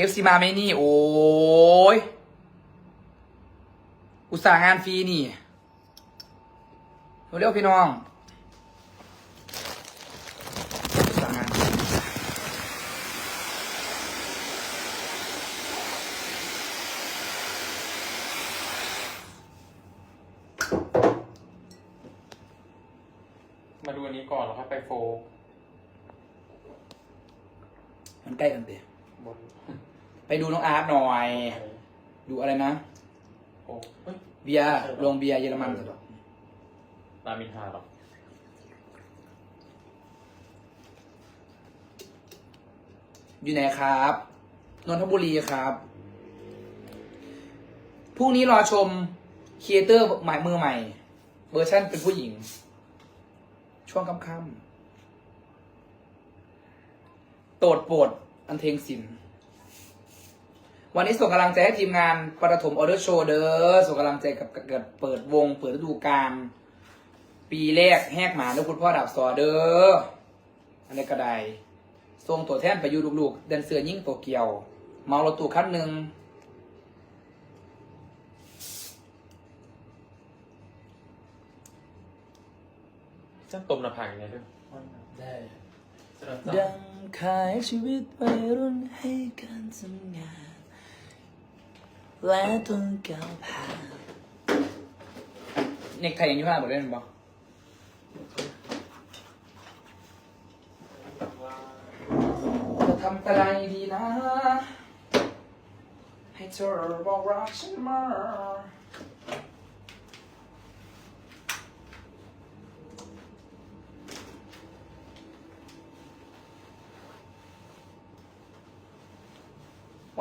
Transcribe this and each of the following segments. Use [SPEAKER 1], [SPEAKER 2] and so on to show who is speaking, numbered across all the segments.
[SPEAKER 1] เอฟซีมาไหมนี่ โอ้ย อุตส่าห์งานฟรีนี่เร็วๆพี่น้องอุตส่าห์งานฟรี
[SPEAKER 2] มาดูอันนี้ก่อนแล้วค่อยไปโฟก
[SPEAKER 1] มันใกล้กันเตะ
[SPEAKER 2] บน
[SPEAKER 1] ไปดูน้องอาร์ตหน่อย ดูอะไรนะ
[SPEAKER 2] โฟกเฮ้ย
[SPEAKER 1] เบียร์โรงเบียร์เยอรมัน
[SPEAKER 2] รามอินทราหรอ
[SPEAKER 1] อยู่ไหนครับนนทบุรีครับพรุ่งนี้รอชมครีเอเตอร์ใหม่มือใหม่ เวอร์ชันเป็นผู้หญิง ช่วงค่ำๆโตดโปรดอันเทงสิน วันนี้ส่งกำลังใจให้ทีมงานประถมออเดอร์โชว์เด้อส่งกำลังใจกับเกิดเปิดวง เปิดฤดูกาลปีแรกแหกหมาแล้วคุณพ่อดับซอเด้ออันนี้ก็ได้ส่งตัวแทนไปอยู่ลูกๆเดินเสือยิ่งตัวเกียว เมารถตู้คันหนึ่ง
[SPEAKER 2] จ้าต้มหน้าผากยังไงด้วย
[SPEAKER 3] ได้
[SPEAKER 1] ดังขายชีวิตวัยรุ่นให้การทำงาน และต้องก้าวผ่านเน็กไทยอย่างนี้พ่อบอกได้ไหมบอกจะทำอะไรดีนะ ให้เธอบอกรักฉันมา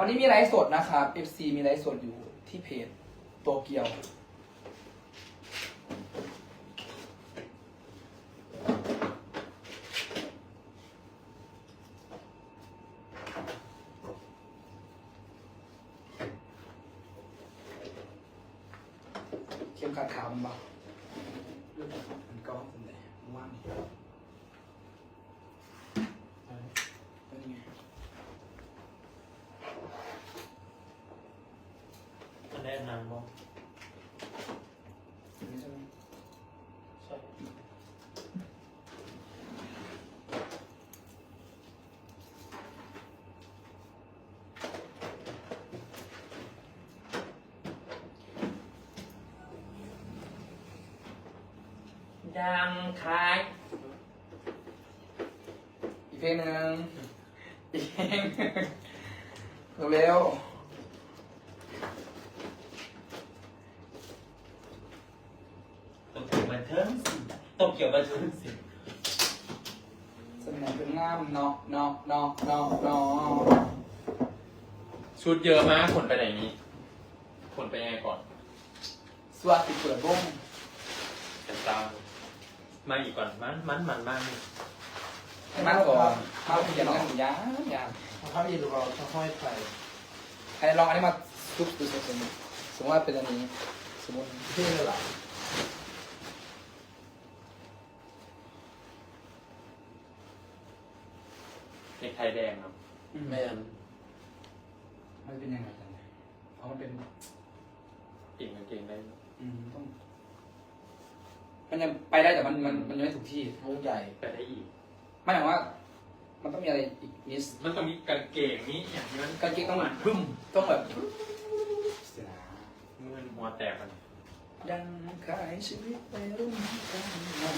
[SPEAKER 1] วันนี้มีไลฟ์สดนะครับ FC มีไลฟ์สดอยู่ที่เพจโตเกียว เข้มขัดขาวมันบ้ามันก็เป็นไงว่างนี่เป็นไง
[SPEAKER 2] อันนี้นานมั้ง
[SPEAKER 1] อันนี้ใช่ไหม
[SPEAKER 2] ใช่
[SPEAKER 1] ดังคล้ายอีกเพลงหนึ่งอีกเพลงหนึ่งเร็ว
[SPEAKER 2] ตกเกี่ยวบันเทิงสิตกเกี่ยวบันเทิงสิ
[SPEAKER 1] ๆสมัยเป็นงามเนาะเนาะเนาะเนาะเนาะ
[SPEAKER 2] ชุดเยอะมากขนไปไหนนี้ขนไปยังไงก่อน
[SPEAKER 1] สวัสดีเปิดวง
[SPEAKER 2] เป็นตามมาอีกก่อนมันมันมันมากนี่
[SPEAKER 1] ให้มาก่อนมาเขียนกันยางยาง
[SPEAKER 3] ถ้าไม่ดูเราจะห้อยไป
[SPEAKER 1] ไอ้ลองอันนี้มาซุปดูสมมติสมมติว่าเป็นอันนี้สมมติ
[SPEAKER 3] เท่เลยเหรอ
[SPEAKER 2] เน็กไทยแดงครับ
[SPEAKER 3] แมน
[SPEAKER 1] มันเป็นยังไงกันเนี่ยเอามันเป็น
[SPEAKER 2] ติ่งกางเกงได้
[SPEAKER 1] อืมต้อง มันยังไปได้แต่มันมันมันยังไม่ถูกที่
[SPEAKER 3] วงใหญ่
[SPEAKER 2] ไปได้อีก
[SPEAKER 1] ไม่หมายว่า มันต้องมีอะไรอีกนิด
[SPEAKER 2] มันต้องมีกางเกงนี้อย่างนี้มัน
[SPEAKER 1] กางเกงต้องพึ่มต้องแบบเสีย
[SPEAKER 2] มือหัวแตกมัน
[SPEAKER 1] ยังขายชีวิตไปรุ่นกันมัน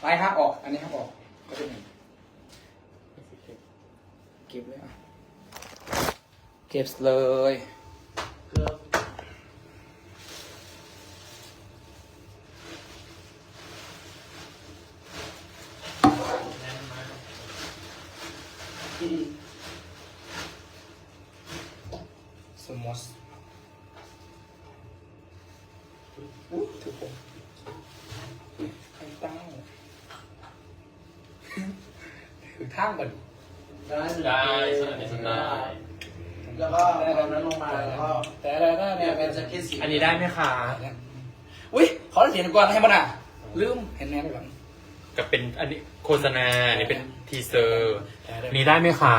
[SPEAKER 1] ไปห้ามออก อันนี้ห้ามออกก็เป็นอย่างเก็บเลยอะเก็บเลย
[SPEAKER 3] เกือบ
[SPEAKER 2] แน่นมาก
[SPEAKER 1] สมอสอุ้ยถูกผมไอ้เต้า ถือท่ามก่อน
[SPEAKER 3] ได้
[SPEAKER 2] ได้สวัสดีสได้
[SPEAKER 3] แล้วก็ตอนนั้นลงมาแล้วก็
[SPEAKER 1] แต่แล้วก็
[SPEAKER 3] เนี่
[SPEAKER 1] เนี่ยย
[SPEAKER 3] เป็นแจ็คเก็ตสี
[SPEAKER 2] อันนี้ได้ไหมคะ
[SPEAKER 1] อุ้ยขอเสียงก่อนให้มันอะลืมเห็นแน่เลยก่อน
[SPEAKER 2] กับเป็นอันนี้โฆษณาอันนี้เป็นทีเซอร์นี่ได้ไหมคะ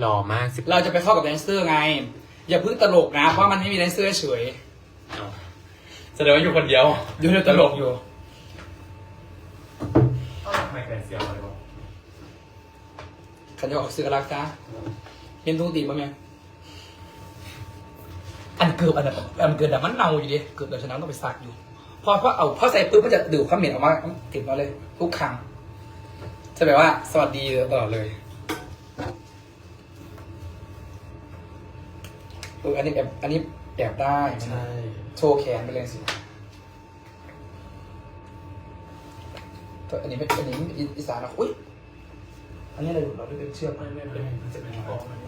[SPEAKER 2] หล่อมากสิบ
[SPEAKER 1] เราจะไปเข้ากับแดนเซอร์ไง อย่าเพิ่งตลกนะ เพราะมันไม่มีแดนเซอร์เฉย
[SPEAKER 2] เอาแสดงว่าอยู่คนเดียว
[SPEAKER 1] อยู่ในตลกอยู่
[SPEAKER 2] ไม่เป็นเสียวเลยวะ
[SPEAKER 1] ขันจะออกซื้อกรักจ้าเห็นทุ่งตีบ้างไหมอันเกือบอันนั้นอันเกิดแต่มันเน่าอยู่ดิเกือบเดี๋ยวฉะนั้นต้องไปซักอยู่ พอพอเอาพอใส่ปุ๊บมันจะดูดความเหม็นออกมาติดมาเลย ทุกครั้งจะแบบว่า สวัสดีตลอดเลยเอออันนี้แอบอันนี้แอบได้
[SPEAKER 3] ใช่
[SPEAKER 1] โชว์แขนไปเลยสิตัวอันนี้ไม่อันนี้อีอีสานนะอุ้ย อันนี้อะไรหลุดเราด้วยเป็นเชือก
[SPEAKER 3] ไม่ไม่ไม่มันจะเป็นของมัน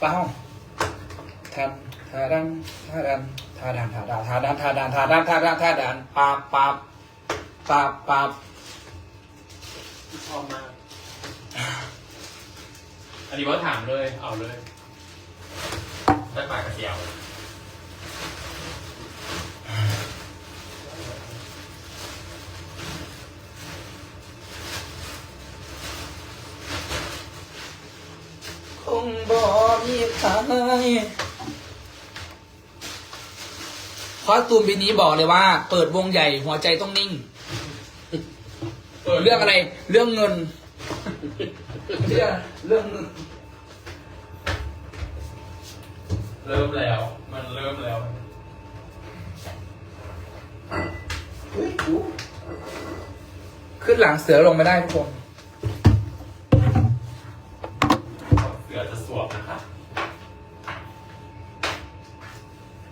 [SPEAKER 1] เปล่าทันทาดันทาดันทาดันทาดันทาดันทาดันทาดันทาดันทาดันปาบปาบปาบปาบ
[SPEAKER 3] ชอบมาก
[SPEAKER 2] อันนี้ว่าถามเลย เอาเลยได้ปากกระเสียว
[SPEAKER 1] มีทางคอสตูมปีนี้บอกเลยว่า เปิดวงใหญ่หัวใจต้องนิ่ง เรื่องอะไร เรื่องเงิน เรื่องเรื่องเงิน
[SPEAKER 2] เริ่มแล้ว มันเริ่มแล้ว
[SPEAKER 1] ขึ้นหลังเสือลงไม่ได้ทุกคน
[SPEAKER 2] เสือจะสวมนะคะ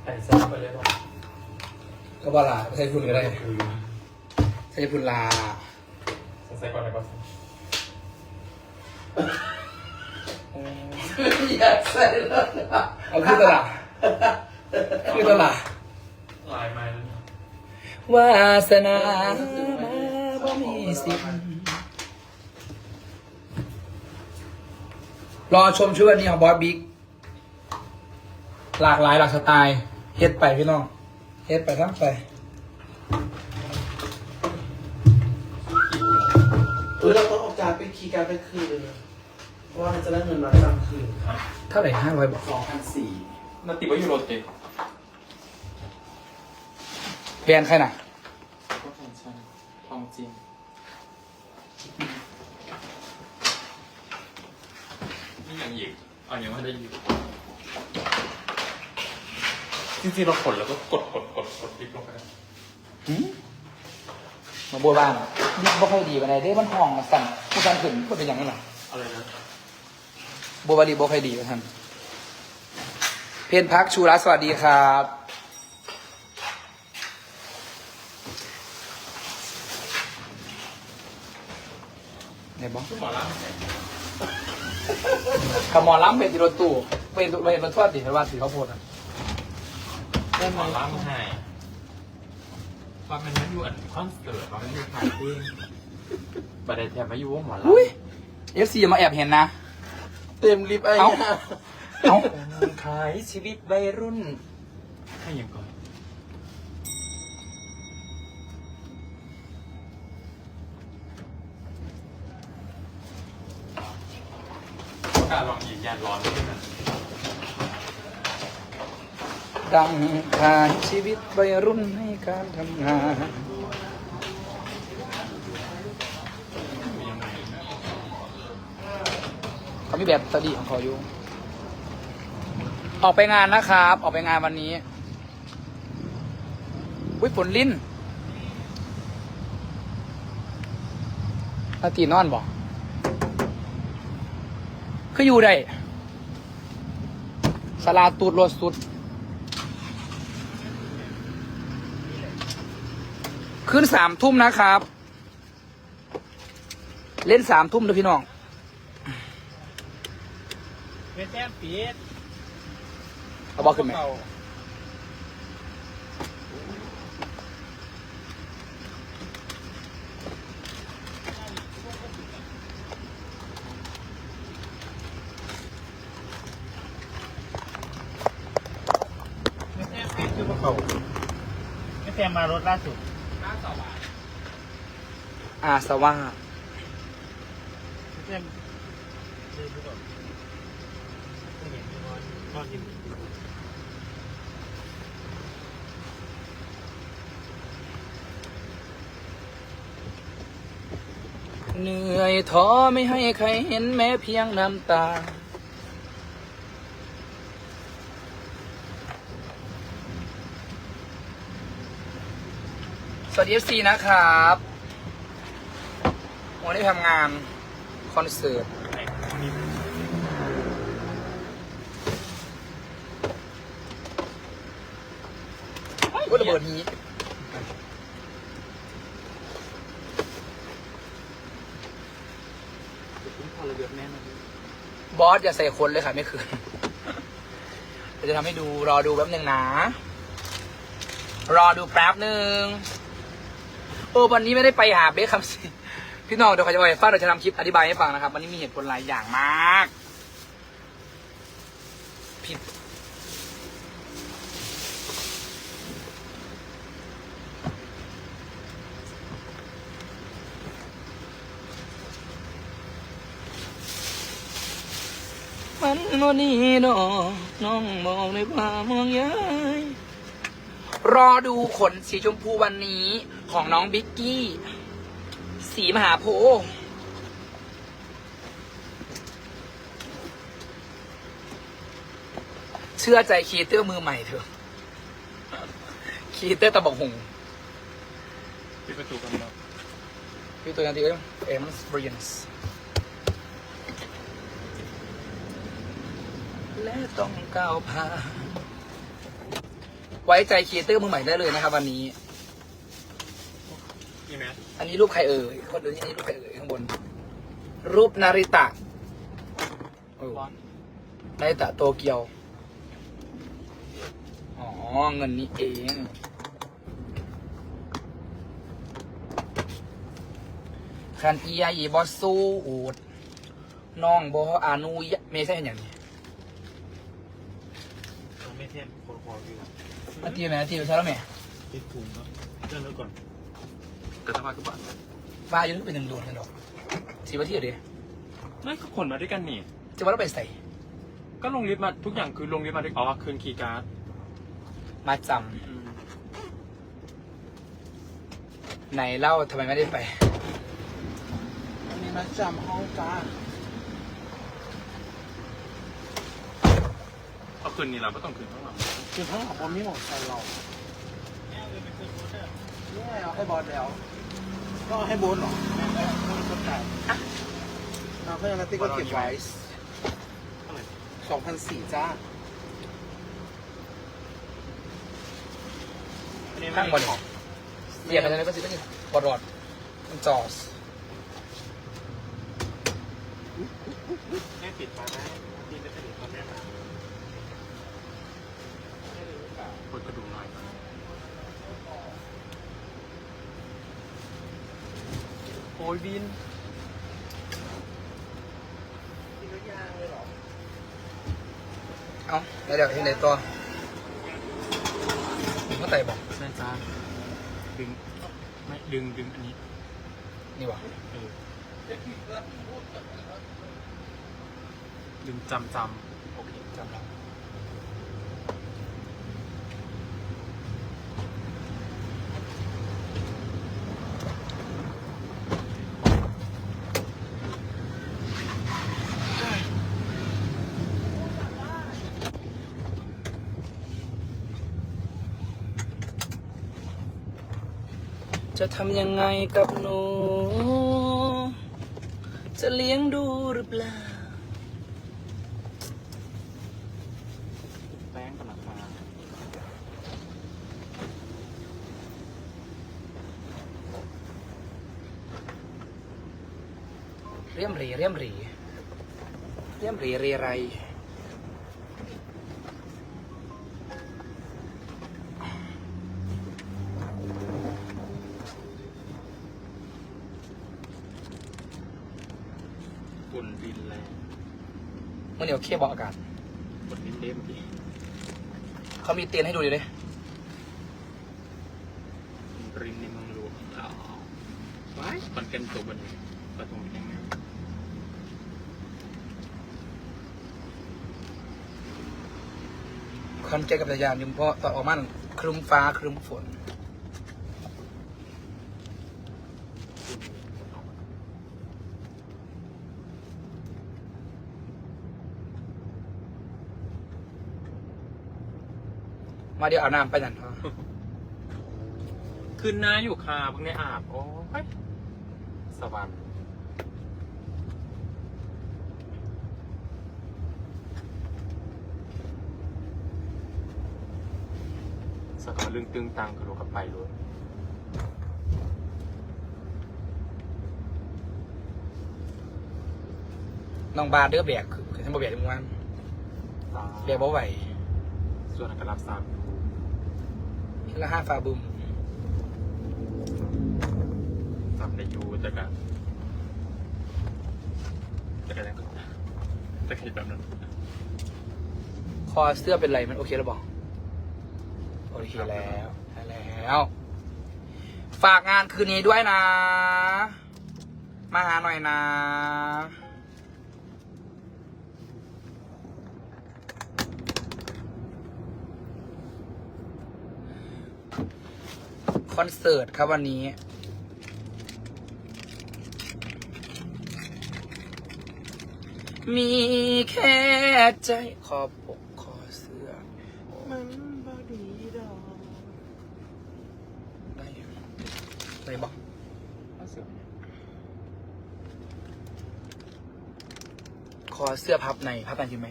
[SPEAKER 2] ใส่ซ้ำไปเลยป่ะ
[SPEAKER 1] ก็ว่าลาใช้พุนก็ได้
[SPEAKER 2] คือ
[SPEAKER 1] ใช้พุนลา
[SPEAKER 2] ใส่ก่อนเลยป่ะ
[SPEAKER 3] อยากใส่แล้วนะ
[SPEAKER 1] เอาขึ้นตลาดขึ้นตลาด
[SPEAKER 2] ลายไม้แล้วเนี่ยวา
[SPEAKER 1] สนามาบ่มีสิทธิ์รอชมชุดวันนี้ของบอสบิ๊กหลากหลายหลากสไตล์ เฮ็ดไปพี่น้องเฮ็ดไปทั้งไป
[SPEAKER 3] เออเราต้องเอาการไปคีย์การไปคืนเลยเพราะว่ามันจะได้เงินมาจำคืน
[SPEAKER 1] เท่าไหร่ห้าร้อยบาท
[SPEAKER 3] สองพันสี่
[SPEAKER 2] นาติว่ายูโรเต็ม
[SPEAKER 1] แบรนด์ใครน่ะ
[SPEAKER 2] ก็แฟชั่นทองจริงนี่ยังหยิบเอายังไม่ได้หยิบ จริงๆเรากดแล้วก็กดกดกดกดลิฟต์ลงไปได้
[SPEAKER 1] หืมมาบวบ้านนี่บ่ค่อยดีปานใดเด้มันห้องมันสั่นผู้สั่นขึ้นก็เป็นอย่างนั้นล่ะ
[SPEAKER 2] อะไรนะ
[SPEAKER 1] บัวบารีบัวค่อยดีว่าท่านเพนพักชูรัตน์สวัสดีครับ ไหนบ้าง
[SPEAKER 2] หมอรับ
[SPEAKER 1] ขมอล้ำเป็นติรถตู้เป็นเป็นรถทวดดิเพราะว่าสีเขาวโพดอะ
[SPEAKER 2] หมอรับให้ว่ามันไม่อยู่อันคอนเสิร์ตว่ามันอยู่ถ่ายเพลงบัตรแทนไม่อยู่ว่าหมอรับ
[SPEAKER 1] อุ้ยเอฟซีมาแอบเห็นนะ
[SPEAKER 3] เต็มลิฟต์ไอ้
[SPEAKER 1] เอ้า
[SPEAKER 3] เนี่ย
[SPEAKER 1] เอ้า
[SPEAKER 2] ขายชีวิตวัยรุ่น ให้ยังก่อนการลองยืนยันร้อนด้วยนะ
[SPEAKER 1] ดังทายชีวิตวัยรุ่นให้การทำงาน เขามีแบบสดีของเขาอยู่ ออกไปงานนะครับ ออกไปงานวันนี้ อุ้ยฝนลิ้นอาตีนอนบอกคืออยู่ได้สลาตูดรถสุด ขึ้นสามทุ่มนะครับ เล่นสามทุ่มเลยพี่น้อง
[SPEAKER 2] เป็นแต้มปีด
[SPEAKER 1] เอาบอกขึ้นไหม
[SPEAKER 2] เป็นแต้มปีดคือพวกเขาเป็นแซมมารถล่าสุด
[SPEAKER 1] อาสว่า
[SPEAKER 2] เดินไปก่อนไม่เห็นนอนนอนกิน
[SPEAKER 1] เหนื่อยท้อไม่ให้ใครเห็นแม้เพียงน้ำตา สวัสดี FC นะครับ วันนี้ทำงานคอนเสิร์ต
[SPEAKER 2] ไหนนี่
[SPEAKER 1] ก็ระเบิด
[SPEAKER 2] นี้
[SPEAKER 1] บอสอย่าใส่คนเลยค่ะ ไม่คืนเดี๋ยวจะทำให้ดูรอดูแป๊บหนึ่งนะ รอดูแป๊บหนึ่งเออวันนี้ไม่ได้ไปหาเบคคำสิ พี่น้องเดี๋ยวเขาจะไปฟังเดี๋ยวจะทำคลิปอธิบายให้ฟังนะครับวันนี้มีเหตุผลหลายอย่างมาก ผิด มันโนนี่ดอกน้องมองในความมองยายรอดูขนสีชมพูวันนี้ของน้องบิ๊กกี้ สีมหาโพธิ์เชื่อใจคีเตอร์มือใหม่เถอะ คีเตอร์ตะบอกหง
[SPEAKER 2] ปิดประตูกันแล้ว
[SPEAKER 1] พี่ตัวกันทีเอ็มเอ็มส์บรินส์และต้องก้าวผ่านไว้ใจคีเตอร์มือใหม่ได้เลยนะครับวันนี้
[SPEAKER 2] นี่ไหม
[SPEAKER 1] อันนี้รูปใครเอ่ยคนดูนี่อันนี้รูปใครเอ่ยข้างบน รูปนาริตะเออ
[SPEAKER 2] ร้อน
[SPEAKER 1] นาริตะโตเกียว อ๋อ เงินนี้เองคันอียาอีบอสู้อูดน้องบออานุยะไม่ใช่อย่างนี้
[SPEAKER 2] เราไม่เทียบคนคอวิว
[SPEAKER 1] มาตีไหมตีไปใช่แล้วไหม
[SPEAKER 2] ติดภูมิครับเดินแล้วก่อน กระทำมาทุกบ้าน
[SPEAKER 1] ว่าอยู่นี่เป็นหนึ่งโดนกันดอกสีวันที่เดียว
[SPEAKER 2] ไม่ก็คนมาด้วยกันนี่
[SPEAKER 1] จะว่าเราไปใส่
[SPEAKER 2] ก็ลงลิฟต์มาทุกอย่างคือลงลิฟต์มาด้วยอ๋อคืนคีย์การ์ด
[SPEAKER 1] มาจำไหนเล่าทำไมไม่ได้ไป
[SPEAKER 3] อันนี้มาจำห้องจ้า
[SPEAKER 2] เอาคืนนี้เราไม่ต้องคืนข้างหลัง
[SPEAKER 3] คือทั้งหมดบนมีหมดใส่เรา นี่ไงเอาให้บอสแล้ว ก็เอาให้โบนเหรอโบนคนจ่ายเอาเขายังนัตตี้ก็เก็บไว้สองพันสี่จ้า
[SPEAKER 1] นั่งบนเหยียบไปทางนี้ก็สิก็นี่บอดรอดมันจอส
[SPEAKER 2] แม่ปิดไฟได้ที่ไม่เป็นตอนแม่มาคนกระดูกหน่อย
[SPEAKER 1] โอ้ ยบินเอาแล้วเดี๋ยวที่ไหนตัวผมก็ไต่บอก
[SPEAKER 2] ใช่จ้าดึงไม่ดึงดึงอันนี้
[SPEAKER 1] นี่วะ
[SPEAKER 2] เออดึงจำจำโอเค
[SPEAKER 1] จำเรา จะทำยังไงกับหนู จะเลี้ยงดูหรือเปล่า
[SPEAKER 2] แป้งกับราคา
[SPEAKER 1] เรียมหรีเรียมหรีเรียมหรีเรไร
[SPEAKER 2] ฝุ่นดินแรง
[SPEAKER 1] เมื่อเดี๋ยวเคบอกอากาศ
[SPEAKER 2] ฝุ่นดินเด้เมื่อกี้
[SPEAKER 1] เขามีเตียนให้ดูอยู่เลย
[SPEAKER 2] รินทร์ในเมืองหลวงเราไว้คอนเทนต์ตัวบนนี้ประตูยังไง
[SPEAKER 1] คอนแกนกับจักรยานอยุ่เพราะตอนออกมาครึ้มฟ้าครึ้มฝน มาเดี๋ยวเอาน้ำไปนั่นพอ
[SPEAKER 2] ขึ้นหน้าอยู่ค่ะเพิ่งได้อาบ โอ้ยสวรรค์สกอลึงตึงตังคือรู้กับไปรู้
[SPEAKER 1] น้องบาเด้อแบกคือคือฉันบ่แบกทุกวันแบกบ่ไหว
[SPEAKER 2] ส่วนอันกรับทราบอยู่
[SPEAKER 1] ที ละห้าฟาบุม
[SPEAKER 2] จำได้อยู่แต่กันแต่กันยังแต่กันแบบนั้น
[SPEAKER 1] คอเสื้อเป็นไรมันโอเคแล้วบอกโอเคแล้วได้แล้ว ฝากงานคืนนี้ด้วยนะ มาหาหน่อยนะ คอนเสิร์ตครับวันนี้มีแค่ใจขอปกขอเสื้อ
[SPEAKER 3] มันบอดีดอก
[SPEAKER 1] ได้ได้บอก
[SPEAKER 2] เอเสือ
[SPEAKER 1] ขอเสื้อพับในพับในจริงไหม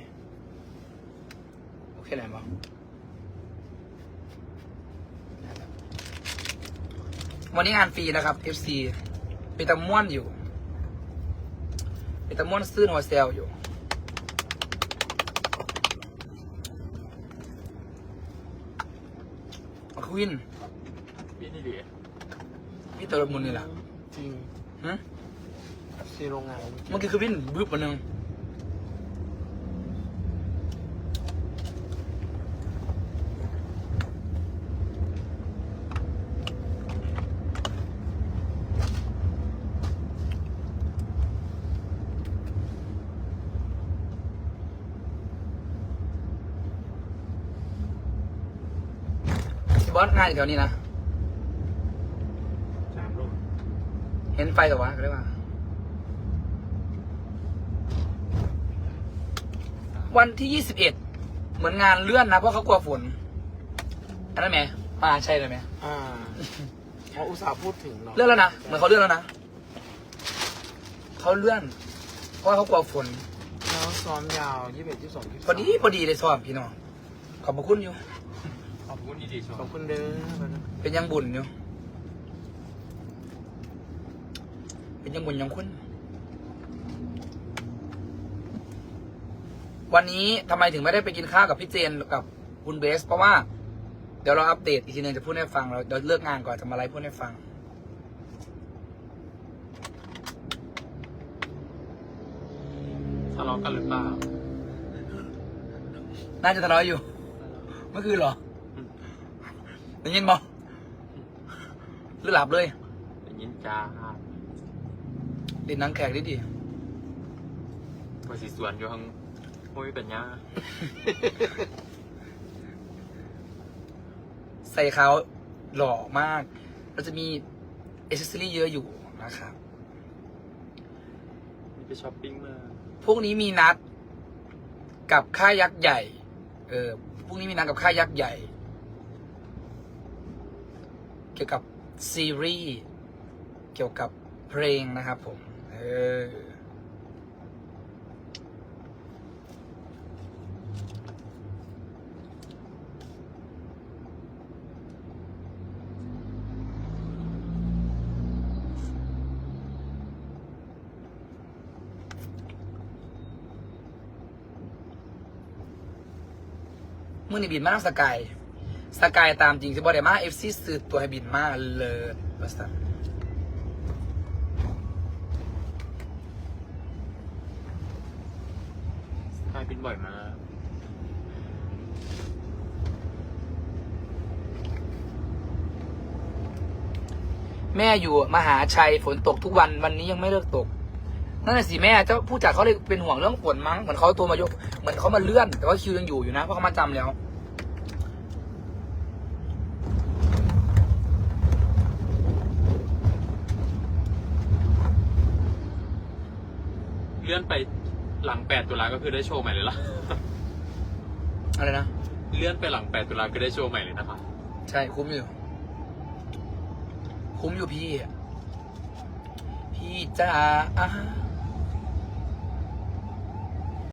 [SPEAKER 1] โอเคไหนบอก วันนี้งานฟรีนะครับ FC เป็นตะม่วนอยู่เป็นตะม่วนซื้อหัวเซลอยู่เอาควิน
[SPEAKER 2] พี่นี่ดี
[SPEAKER 1] พี่ตัวรถมุนนี่แหละ
[SPEAKER 3] จริง
[SPEAKER 1] ฮะ
[SPEAKER 3] ซีโรงงาน
[SPEAKER 1] เมื่อกี้คือวินบึ้บมาหนึ่ง บอสงานอยู่แถวนี้นะ
[SPEAKER 2] สามรูป
[SPEAKER 1] เห็นไฟแต่ว่าก็ได้ว่า วันที่ยี่สิบเอ็ดเหมือนงานเลื่อนนะ เพราะเขากลัวฝนอันนั้นไหมมาใช่เลยไหม
[SPEAKER 3] อ่าเขาอุตส่าห์พูดถึงเนาะ
[SPEAKER 1] เลื่อนแล้วนะเหมือนเขาเลื่อนแล้วนะเขาเลื่อน เพราะว่าเขากลัวฝน
[SPEAKER 3] แล้วซ้อมยาวยี่สิบเอ็ดยี่สิบสองยี่สิบ
[SPEAKER 1] พอดีพอดีเลยสอบพี่น้องขอบพระคุณอยู่
[SPEAKER 2] ข อบคุณดีดีช
[SPEAKER 3] ขอบ
[SPEAKER 2] ม
[SPEAKER 3] คุณเด้อ
[SPEAKER 1] เป็นยังบุญอยู่เป็นยังบุญยังคุณ วันนี้ทำไมถึงไม่ได้ไปกินข้าวกับพี่เจนกับคุณเบส เพราะว่า เดี๋ยวเราอัปเดตอีกทีหนึงจะพูดให้ฟังเราเดี๋ยวเลิกงานก่อนจะมาไลฟ์พูดให้ฟัง
[SPEAKER 2] ทะเลาะกันหรือเปล่า
[SPEAKER 1] น่าจะทะเลาะอยู่ เมื่อคืนเหรอ ได้ยินบ่หรือหลับเลย
[SPEAKER 2] ได้ยินจ้า
[SPEAKER 1] ดินนังแขกดิดิ
[SPEAKER 2] พอสีสวนอยู่ข้างโอ้ยเป็นย่า
[SPEAKER 1] ใส่เขาหล่อมาก เราจะมีเอเซอรี่เยอะอยู่นะครับ
[SPEAKER 2] มีไปช้อปปิ้งมา
[SPEAKER 1] พวกนี้มีนัดกับค่ายยักษ์ใหญ่ เออพวกนี้มีนัดกับค่ายยักษ์ใหญ่เกี่ยวกับซีรีส์เกี่ยวกับเพลงนะครับผม เออ มื่อนี่บินมาทางสกาย สกายตามจริงจะบอกได้มาเอฟซีซื้อตัวให้บินมาเลยบสตัน
[SPEAKER 2] ใช่บินบ่อยมาก
[SPEAKER 1] แม่อยู่มหาชัยฝนตกทุกวันวันนี้ยังไม่เลิกตก นั่นแหละสิแม่เจ้าผู้จัดเขาเลยเป็นห่วงเรื่องฝนมั้งเหมือนเขาโทรมายกเหมือนเขามาเลื่อน แต่ว่าคิวยังอยู่อยู่นะเพราะเขามาจำแล้ว
[SPEAKER 2] ลื่อนไปหลัง 8 ตุลาก็คือได้โชว์ใหม่เลยล่ะ
[SPEAKER 1] อะไรนะ
[SPEAKER 2] เลื่อนไปหลัง 8 ตุลาก็ได้โชว์ใหม่เลยนะคะ
[SPEAKER 1] ใช่คุ้มอยู่ คุ้มอยู่พี่ พี่จ้าอ่า